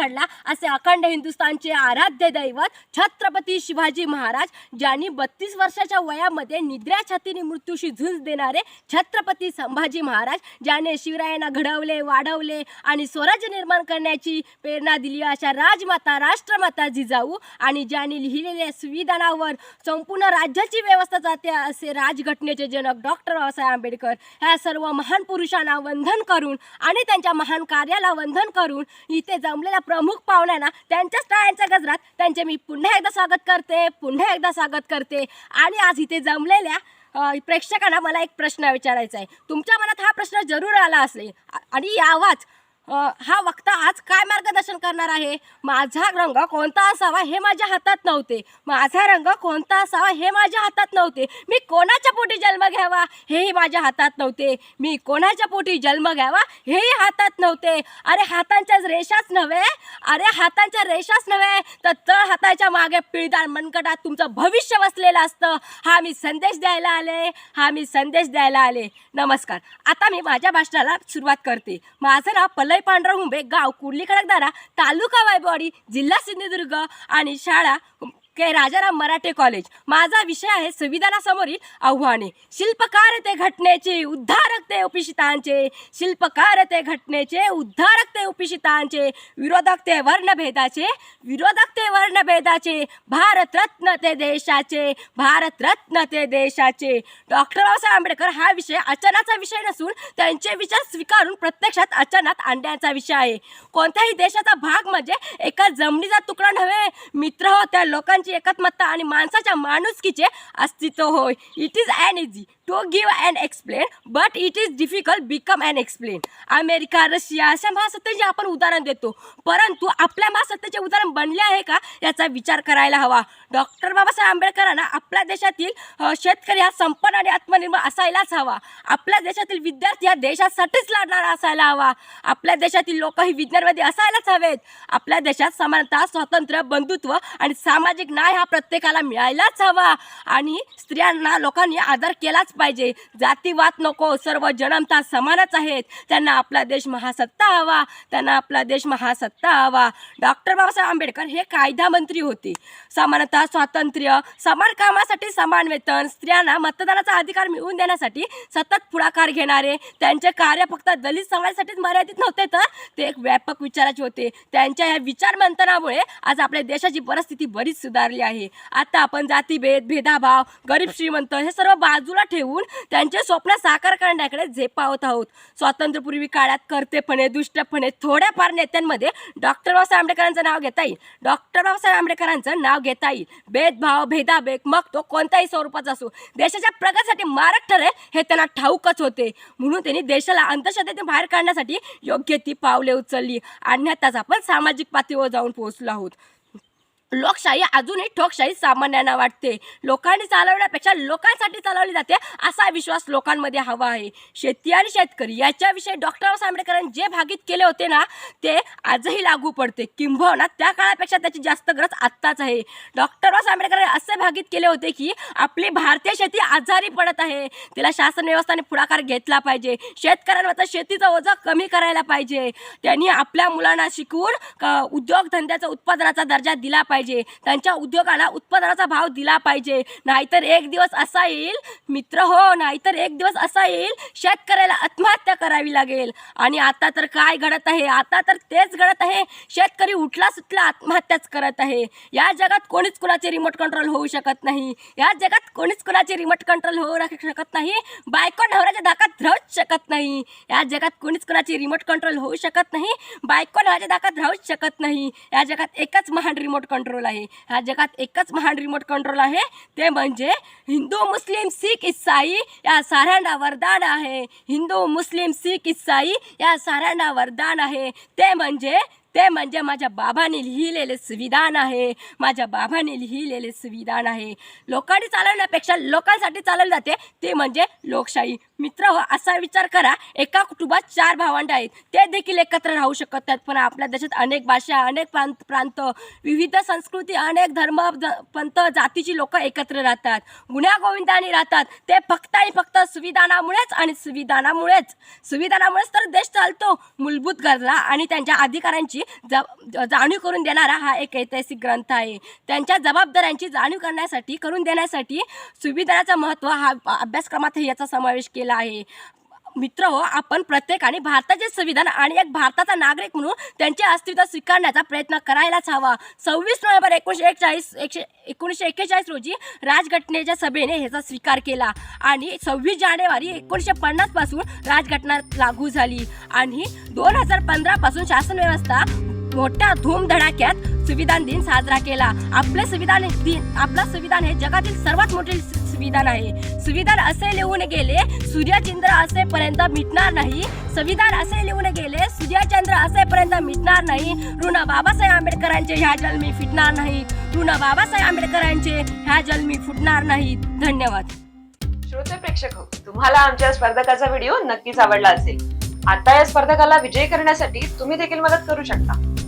घडला असे अखंड हिंदुस्थानचे आराध्य दैवत छत्रपती शिवाजी महाराज ज्यांनी बत्तीस वर्षाच्या वयामध्ये निद्रा छातीने मृत्यूशी झुंज देणारे छत्रपती संभाजी महाराज ज्याने शिवरायांना घडवले वाढवले आणि स्वराज्य निर्माण करण्याची प्रेरणा दिली अशा राजमाता राष्ट्रमाता जिजाऊ आणि ज्यांनी लिहिलेल्या संविधानावर संपूर्ण राज्याची व्यवस्था जाते असे राजघटनेचे जनक डॉक्टर बाबासाहेब आंबेडकर ह्या सर्व महान पुरुषांना वंदन करून आणि त्यांच्या महान कार्याला वंदन करून इथे जमलेल्या प्रमुख पाहुण्यांना त्यांच्याच टाळ्यांच्या गजरात त्यांचे मी पुन्हा एकदा स्वागत करते पुन्हा एकदा स्वागत करते. आणि आज इथे जमलेल्या प्रेक्षकांना मला एक प्रश्न विचारायचा आहे. तुमच्या मनात हा प्रश्न जरूर आला असेल. आणि यावाच हा वक्ता आज काय मार्गदर्शन करणार आहे? माझा रंग कोणता असावा हे माझ्या हातात नव्हते. माझा रंग कोणता असावा हे माझ्या हातात नव्हते. मी कोणाच्या पोटी जन्म घ्यावा हेही माझ्या हातात नव्हते. मी कोणाच्या पोटी जन्म घ्यावा हेही हातात नव्हते. अरे हातांच्या रेषाच नव्हे. अरे हातांच्या रेषाच नव्हे तर तळ हाताच्या मागे पिळदार मनकटात तुमचं भविष्य वसलेलं असतं. हा मी संदेश द्यायला आले. हा मी संदेश द्यायला आले. नमस्कार. आता मी माझ्या भाषणाला सुरुवात करते. माझं नाव पल्लय पांढरा हुंबे गाव कुर्ली खडकदारा तालुका वायबवाडी जिल्हा सिंधुदुर्ग आणि शाळा के राजाराम मराठे कॉलेज माझा विषय आहे संविधानासमोरील आव्हाने. शिल्पकार ते घटनेचे उद्धारक ते उपिषितांचे शिल्पकार ते घटनेचे उद्धारक ते उपिषितांचे विरोधक ते वर्णभेदाचे. विरोधक ते वर्णभेदाचे. भारतरत्न ते देशाचे. भारतरत्न ते देशाचे. डॉक्टर बाबासाहेब आंबेडकर हा विषय अचानाचा विषय नसून त्यांचे विचार स्वीकारून प्रत्यक्षात अचानक आणण्याचा विषय आहे. कोणत्याही देशाचा भाग म्हणजे एका जमिनीचा तुकडा नव्हे. मित्र हो त्या लोकांची एकत्मत्ता आणि माणसाच्या माणुसकीचे अस्तित्व होय. It is and easy to give and explain but it is difficult become and explain America Russia अशा महासत्तेचे आपण उदाहरण देतो. परंतु आपल्या महासत्तेचे उदाहरण बनले आहे का? याचा विचार करायला हवा. डॉक्टर बाबासाहेब आंबेडकरांना आपल्या देशातील शेतकरी हा संपन्न आणि आत्मनिर्भर असायलाच हवा. आपल्या देशातील विद्यार्थी हा देशासाठीच लढणारा असायला हवा. आपल्या देशातील लोक ही विज्ञानवादी असायलाच हवेत. आपल्या देशात समानता स्वातंत्र्य बंधुत्व आणि सामाजिक न्याय हा प्रत्येकाला मिळायलाच हवा. आणि स्त्रियांना लोकांनी आदर केलाच पाहिजे. जातीवाद नको सर्व जनमता समानच आहेत. त्यांना आपला देश महासत्ता हवा. त्यांना आपला देश महासत्ता हवा. डॉक्टर बाबासाहेब आंबेडकर हे कायदा मंत्री होते. समानता स्वातंत्र्य समान कामासाठी समान वेतन स्त्रियांना मतदानाचा अधिकार मिळवून देण्यासाठी सतत पुढाकार घेणारे. त्यांचे कार्य फक्त दलित समाजासाठीच मर्यादित नव्हते तर ते एक व्यापक विचाराचे होते. त्यांच्या या विचार मंथनामुळे आज आपल्या देशाची परिस्थिती बरीच सुधारली आहे. आता आपण जातीभेद भेदाभाव गरीब श्रीमंत हे सर्व बाजूला ठेवून त्यांचे स्वप्न साकार करण्याकडे झेपावत आहोत. स्वातंत्र्यपूर्वी काळात करतेपणे दुष्टपणे थोड्याफार नेत्यांमध्ये डॉक्टर बाबासाहेब आंबेडकरांचं नाव घेता येईल. डॉक्टर बाबासाहेब आंबेडकरांचं नाव घेता येईल. भेदभाव भेदाभेद मग तो कोणत्याही स्वरूपाचा असो. देशाच्या प्रगतीसाठी मारक ठरेल हे त्यांना ठाऊकच होते. म्हणून त्यांनी देशाला अंधश्रद्धेतून बाहेर काढण्यासाठी योग्य ती पावले उचलली. आणि आताच आपण सामाजिक पातळीवर जाऊन पोहोचलो आहोत. लोकशाही अजूनही ठोकशाही सामान्यांना वाटते. लोकांनी चालवण्यापेक्षा लोकांसाठी चालवली जाते असा विश्वास लोकांमध्ये हवा आहे. शेती आणि शेतकरी याच्याविषयी डॉक्टर बाबासाहेब आंबेडकरांनी जे भागीत केले होते ना ते आजही लागू पडते. किंबहुना त्या काळापेक्षा त्याची जास्त गरज आत्ताच आहे. डॉक्टर बाबासाहेब आंबेडकरांनी असे भागीत केले होते की आपली भारतीय शेती आजारी पडत आहे. तिला शासन व्यवस्थाने पुढाकार घेतला पाहिजे. शेतकऱ्यांवर शेतीचा ओझा कमी करायला पाहिजे. त्यांनी आपल्या मुलांना शिकवून उद्योगधंद्याचा उत्पादनाचा दर्जा दिला पाहिजे. त्यांच्या उद्योगाला उत्पादनाचा भाव दिला पाहिजे. नाहीतर एक दिवस असा येईल मित्र हो नाहीतर एक दिवस असा येईल शेतकऱ्याला आत्महत्या करावी लागेल. आणि आता तर काय घडत आहे? आता तर तेच घडत आहे. शेतकरी उठला सुटला आत्महत्याच करत आहे. या जगात कोणीच कुणाचे रिमोट कंट्रोल होऊ शकत नाही. या जगात कोणीच कुणाचे रिमोट कंट्रोल होऊ शकत नाही. बायको नवऱ्याच्या धाकात राहूच शकत नाही. या जगात कोणीच कुणाची रिमोट कंट्रोल होऊ शकत नाही. बायको नवऱ्याच्या धाकात राहूच शकत नाही. या जगात एकच महान रिमोट कंट्रोल आहे. ह्या जगात एकच महान रिमोट कंट्रोल आहे. ते म्हणजे हिंदू मुस्लिम सिख इसाई या साऱ्यांना वरदान आहे. हिंदू मुस्लिम सिख इसाई या साऱ्यांना वरदान आहे. ते म्हणजे ते म्हणजे माझ्या बाबाने लिहिलेले संविधान आहे. माझ्या बाबाने लिहिलेले संविधान आहे. लोकांनी चालवण्यापेक्षा लोकांसाठी चालवलं जाते. ते म्हणजे लोकशाही. मित्र हो असा विचार करा एका कुटुंबात चार भावंड आहेत. ते देखील एकत्र राहू शकत नाहीत. पण आपल्या देशात अनेक भाषा अनेक प्रांत प्रांत विविध संस्कृती अनेक धर्म पंत पंथ जातीची लोक एकत्र राहतात. गुन्ह्या गोविंदाने राहतात. ते फक्त आणि फक्त संविधानामुळेच आणि संविधानामुळेच संविधानामुळेच तर देश चालतो. मूलभूत गरजा आणि त्यांच्या अधिकारांची ज जाणीव करून देणारा हा एक ऐतिहासिक ग्रंथ आहे. त्यांच्या जबाबदाऱ्यांची जाणीव करण्यासाठी करून देण्यासाठी संविधानाचं महत्त्व हा अभ्यासक्रमातही याचा समावेश केला आहे. मित्र हो आपण प्रत्येकाने भारताचे संविधान आणि एक भारताचा नागरिक म्हणून त्यांचे अस्तित्व स्वीकारण्याचा प्रयत्न करायलाच हवा. सव्वीस नोव्हेंबर एकोणीसशे एकचाळीस एकशे एकोणीसशे एक्केचाळीस रोजी राजघटनेच्या सभेने ह्याचा स्वीकार केला आणि सव्वीस जानेवारी एकोणीसशे पन्नासपासून राजघटना लागू झाली आणि दोन हजार पंधरापासून शासन व्यवस्था मोठ्या धूमधडाक्यात संविधान दिन साजरा केला. आपले संविधान दिन आपला संविधान हे जगातील सर्वात मोठे संविधान आहे. संविधान असे लिहून गेले सूर्यचंद्र असेपर्यंत मिटणार नाही. संविधान असे लिहून गेले सूर्यचंद्र असेपर्यंत मिटणार नाही. ऋण बाबासाहेब आंबेडकरांचे ह्या जन्मी फिटणार नाही. ऋण बाबासाहेब आंबेडकरांचे ह्या जन्मी फुटणार नाही. धन्यवाद. श्रोते प्रेक्षक हो, तुम्हाला आमच्या स्पर्धकाचा व्हिडिओ नक्कीच आवडला असेल. आता या स्पर्धकाला विजयी करण्यासाठी तुम्ही देखील मदत करू शकता.